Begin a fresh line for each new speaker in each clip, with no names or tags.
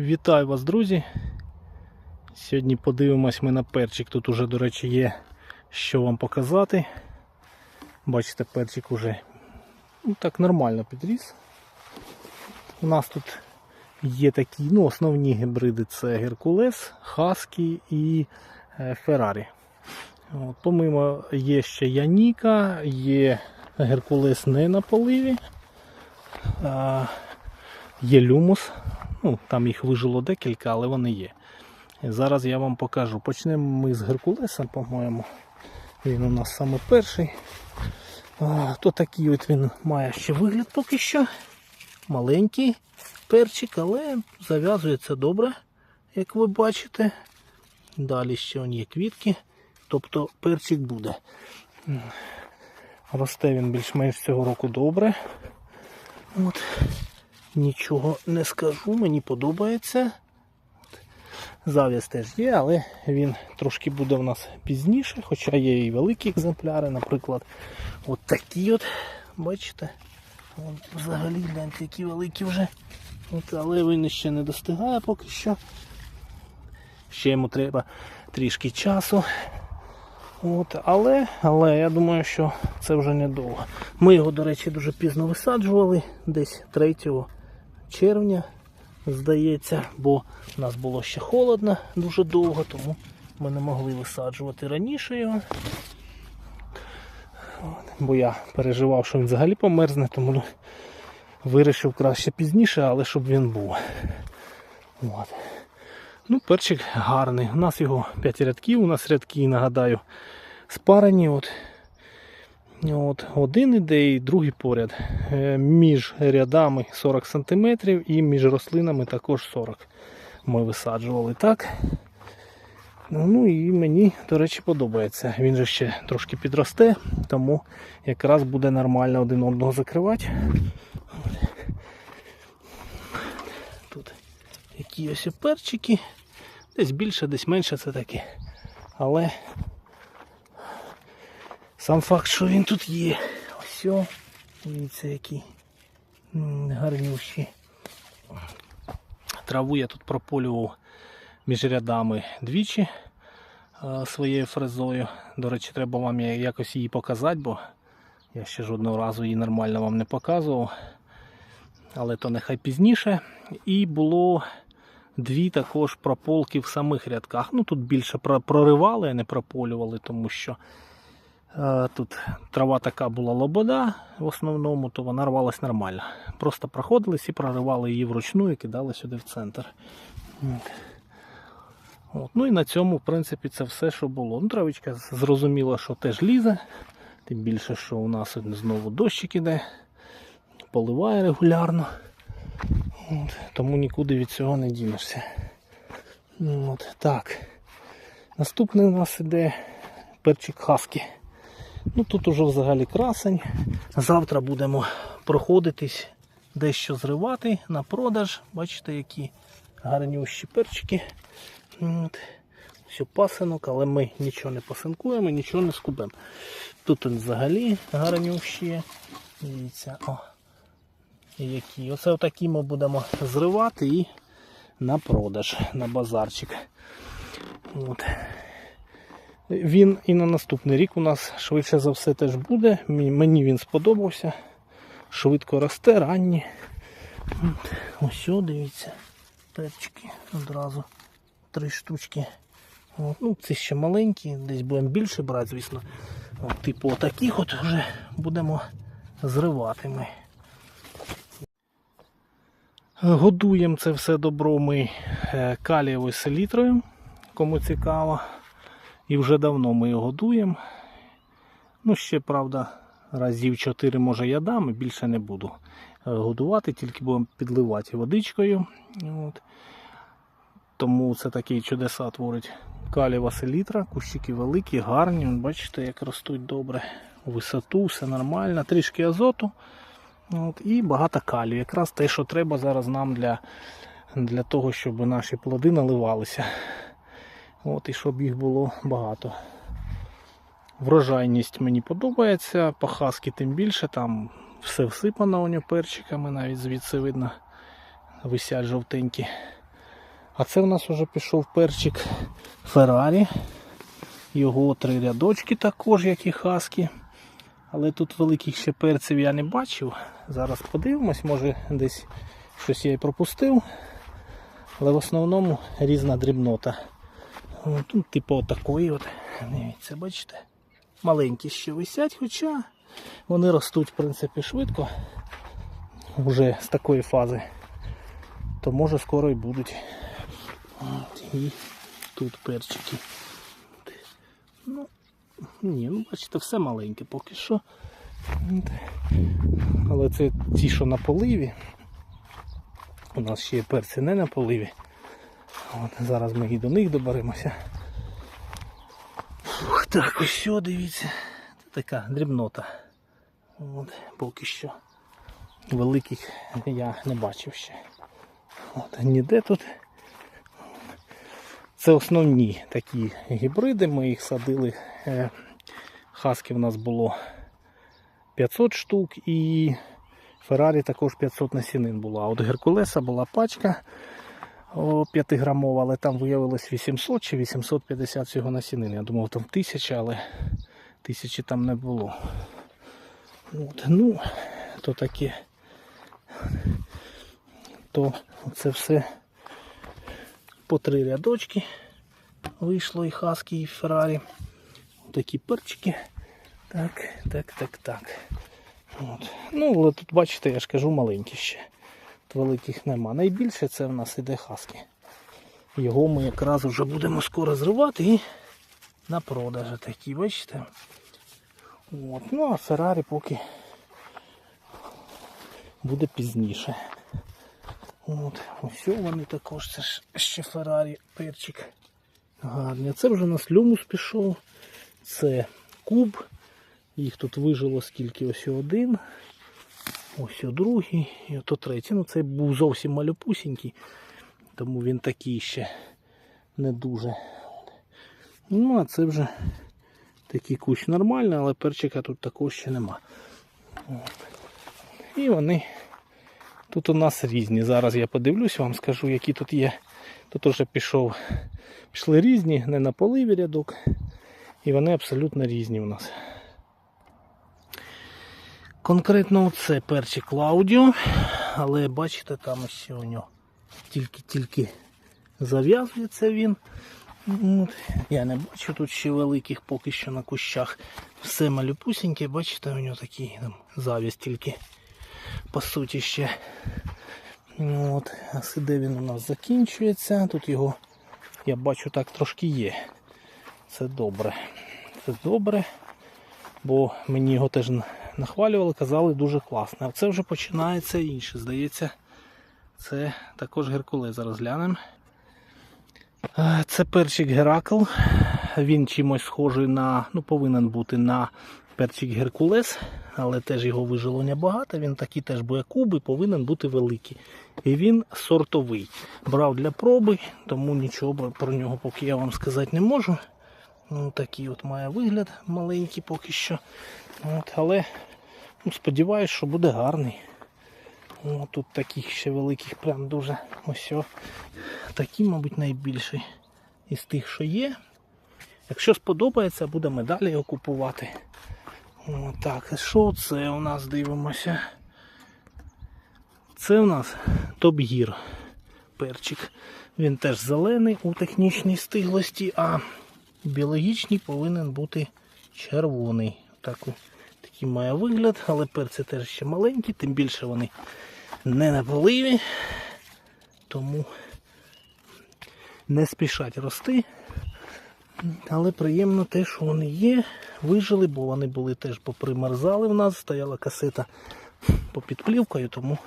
Вітаю вас, друзі. Сьогодні подивимось ми на перчик. Тут уже, до речі, є що вам показати. Бачите, перчик уже ну, так нормально підріс. У нас тут є такі ну, основні гібриди це Геркулес, Хаскі і е, Феррарі. От, Помимо є ще Яніка, є Геркулес не на поливі. А, є люмус. Ну, там їх вижило декілька, але вони є. Зараз я вам покажу. Почнемо ми з Геркулеса, по-моєму. Він у нас саме перший. А, то такий от він має ще вигляд поки що. Маленький перчик, але зав'язується добре, як ви бачите. Далі ще є квітки. Тобто перчик буде. Росте він більш-менш цього року добре. От. Нічого не скажу, мені подобається. Зав'яз теж є, але він трошки буде в нас пізніше, хоча є і великі екземпляри, наприклад, от такі от, бачите? Вон, взагалі гляньте, які великі вже. От, але він ще не достигає поки що. Ще йому треба трішки часу. От, але, але я думаю, що це вже недовго. Ми його, до речі, дуже пізно висаджували, десь 3 червня, здається, бо в нас було ще холодно дуже довго, тому ми не могли висаджувати раніше його. Бо я переживав, що він взагалі померзне, тому вирішив краще пізніше, але щоб він був. От. Ну, перчик гарний. У нас його 5 рядків, у нас рядки, нагадаю, спарені. От. От, один іде і другий поряд. Е, Між рядами 40 см і між рослинами також 40 Ми висаджували так. Ну, і мені, до речі, подобається. Він же ще трошки підросте, тому якраз буде нормально один одного закривати. Тут які ось перчики. Десь більше, десь менше це таке. Але сам факт, що він тут є. Ось, дивіться, які гарнющі. Траву я тут прополював між рядами двічі своєю фрезою. До речі, треба вам якось її показати, бо я ще жодного разу її нормально вам не показував. Але то нехай пізніше. І було дві також прополки в самих рядках. Ну тут більше проривали, а не прополювали, тому що тут трава така була лобода в основному, то вона рвалась нормально. Просто проходились і проривали її вручну і кидали сюди в центр. От. Ну і на цьому, в принципі, це все, що було. Ну, травичка зрозуміло, що теж лізе. Тим більше, що у нас знову дощик іде, поливає регулярно. От, тому нікуди від цього не дінешся. От, так. Наступний у нас іде перчик хаски. Ну тут уже взагалі красень. Завтра будемо проходитись, дещо зривати на продаж. Бачите, які гарнющі перчики. От. Все пасинок, але ми нічого не пасинкуємо, нічого не скубемо. Тут взагалі гарнющі. Дивіться, о, які. Оце отакі ми будемо зривати і на продаж, на базарчик. От. Він і на наступний рік у нас швидше за все теж буде. Мені він сподобався. Швидко росте, ранні. Ось, дивіться, перчики одразу три штучки. От. Ну, Ці ще маленькі, десь будемо більше брати, звісно. От, типу отаких от вже будемо зривати ми. Годуємо це все добро ми е, калієвою селітрою, кому цікаво. І вже давно ми його годуємо. Ну, ще, правда, разів 4 може я дам, і більше не буду е, годувати, тільки будемо підливати водичкою. От. Тому це такі чудеса творить калієва селітра, кущики великі, гарні. Бачите, як ростуть добре. У висоту, все нормально, трішки азоту. От, і багато калію. Якраз те, що треба зараз нам для, для того, щоб наші плоди наливалися. От, і щоб їх було багато. Врожайність мені подобається, по хаски тим більше, там все всипано у нього перчиками, навіть звідси видно висять жовтенькі А це в нас вже пішов перчик Феррарі. Його три рядочки також, як і хаски. Але тут великих ще перців я не бачив. Зараз подивимось, може десь щось я і пропустив. Але в основному різна дрібнота. Ну, типу отакої от. Дивіться, бачите? Маленькі ще висять, хоча вони ростуть в принципі швидко. Вже з такої фази. То може скоро і будуть. І тут перчики. Ну, ні, ну бачите, все маленьке поки що. Але це ті, що на поливі. У нас ще є перці не на поливі. От, зараз ми і до них доберемося. Фух, так, ось що, дивіться. Це така дрібнота. От, поки що. Великих я не бачив ще. От, ніде тут. Це основні такі гібриди. Ми їх садили. Е, Хаски в нас було 500 штук і Феррарі також 500 насінин було. От Геркулеса була пачка о, 5 грамова, але там виявилось 800 чи 850 всього насінин. Я думав там 1000, але тисячі там не було. От, ну, то таке. То це все по три рядочки вийшло і хаски, і Феррарі. Такі перчики. Так, так, так, так. От. Ну, але тут, бачите, я ж кажу, маленькі ще. Великих нема. Найбільше це в нас іде хаски. Його ми якраз вже будемо скоро зривати і на продаж такі, бачите. От. Ну, а Феррарі поки буде пізніше. От, ось вони також, це ж ще Феррарі перчик. Гарний. Це вже у нас люмус пішов. Це куб. Їх тут вижило скільки ось один. Ось другий і ото третій. Ну цей був зовсім малюпусінький, тому він такий ще не дуже. Ну, а це вже такий кущ нормальний, але перчика тут такого ще нема. От. І вони тут у нас різні. Зараз я подивлюсь, вам скажу, які тут є. Тут вже пішов, пішли різні, не на поливі рядок. І вони абсолютно різні у нас. Конкретно це перчик Клаудіо, але бачите, там ось у нього тільки-тільки зав'язується він. Я не бачу тут ще великих поки що на кущах. Все малюпусіньке, бачите, у нього такий там завість тільки по суті ще. От. А сиде він у нас закінчується. Тут його, я бачу, так трошки є. Це добре. Це добре, бо мені його теж нахвалювали, казали дуже класно. А це вже починається інше. Здається, це також Геркулес. Зараз глянемо. Е, Це перчик Геракл. Він чимось схожий на, ну повинен бути на перчик Геркулес, але теж його вижило небагато. Він такий теж буде куби, повинен бути великий. І він сортовий. Брав для проби, тому нічого про нього поки я вам сказати не можу. Ну, такий от має вигляд маленький поки що. От, але ну, сподіваюсь, що буде гарний. О, тут таких ще великих прям дуже ось. Такий, мабуть, найбільший із тих, що є. Якщо сподобається, будемо далі його купувати. О, так, що це у нас дивимося? Це у нас топ-гір перчик. Він теж зелений у технічній стиглості, а біологічний повинен бути червоний. Так, такий має вигляд, але перці теж ще маленькі, тим більше вони не на поливі, тому не спішать рости. Але приємно те, що вони є, вижили, бо вони були теж попримерзали в нас, стояла касета попід плівкою, тому,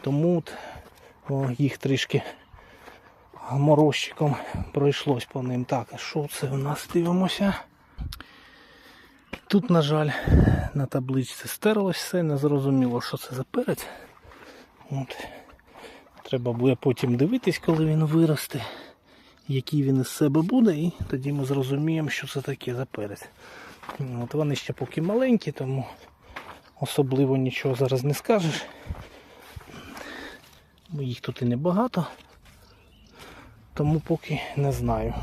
тому от, о, їх трішки морозчиком пройшлось по ним. Так, а що це у нас дивимося? Тут, на жаль, на табличці стерлось все, не зрозуміло, що це за перець. От. Треба буде потім дивитись, коли він виросте, який він із себе буде, і тоді ми зрозуміємо, що це таке за перець. От Вони ще поки маленькі, тому особливо нічого зараз не скажеш. Їх тут і небагато. Тому поки не знаю.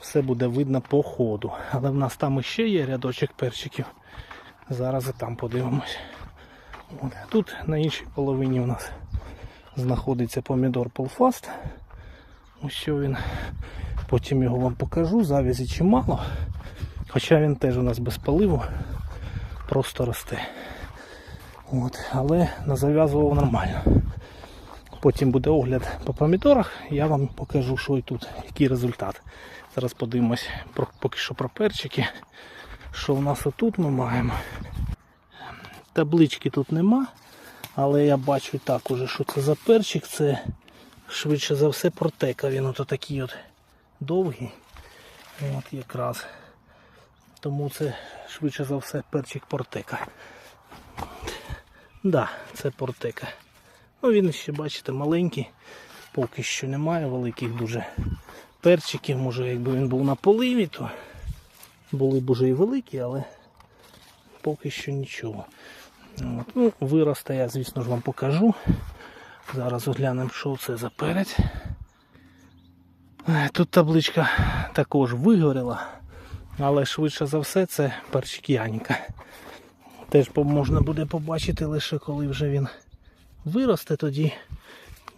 Все буде видно по ходу. Але в нас там іще є рядочок перчиків. Зараз і там подивимось. От. Тут на іншій половині у нас знаходиться помідор Полфаст. Ось що він. Потім його вам покажу. Завязі чимало. Хоча він теж у нас без поливу. Просто росте. От. Але назав'язував нормально. Потім буде огляд по помідорах. Я вам покажу, що і тут, який результат. Зараз подивимось поки що про перчики. Що в нас отут ми маємо. Таблички тут нема, але я бачу так уже, що це за перчик. Це швидше за все протека. Він ото такий от довгий. От якраз. Тому це швидше за все перчик портека. Да, це портека. Ну він ще, бачите, маленький. Поки що немає великих дуже перчиків. Може, якби він був на поливі, то були б уже і великі, але поки що нічого. От. Ну, виросте я, звісно ж, вам покажу. Зараз оглянемо, що це за перець. Е, Тут табличка також вигоріла, але швидше за все це перчик Яніка. Теж можна буде побачити лише коли вже він виросте, тоді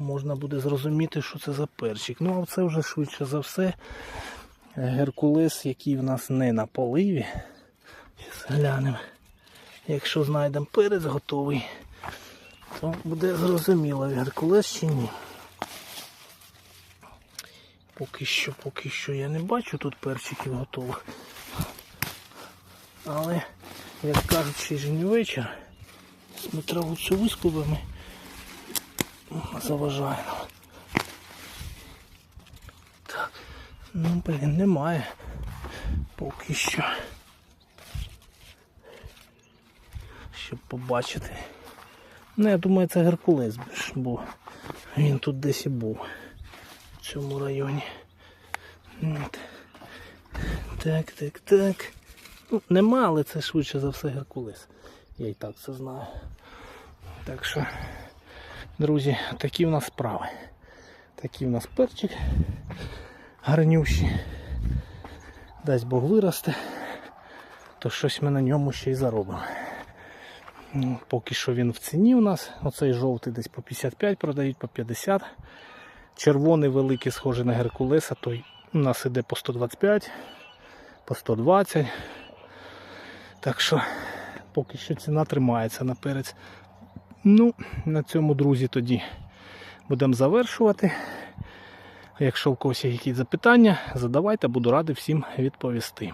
можна буде зрозуміти, що це за перчик. Ну, а це вже швидше за все Геркулес, який в нас не на поливі. Глянемо. Якщо знайдемо перець готовий, то буде зрозуміло, Геркулес чи ні. Поки що, поки що я не бачу тут перчиків готових. Але, як кажуть, ще ж не вечір. Ми траву цю вискубимо. Заважає нам. Так. Ну, блін, немає. Поки що. Щоб побачити. Ну, я думаю, це Геркулес, бо він тут десь і був. В цьому районі. От. Так, так, так. Ну, нема, але це швидше за все Геркулес. Я і так це знаю. Так що, друзі, такі в нас справи. Такий в нас перчик гарнющий. Дасть Бог виросте, то щось ми на ньому ще й заробимо. Ну, Поки що він в ціні у нас. Оцей жовтий десь по 55 продають, по 50. Червоний великий, схожий на Геркулеса, той у нас іде по 125, по 120. Так що поки що ціна тримається на перець. Ну, на цьому, друзі, тоді будемо завершувати. Якщо в когось є якісь запитання, задавайте, буду радий всім відповісти.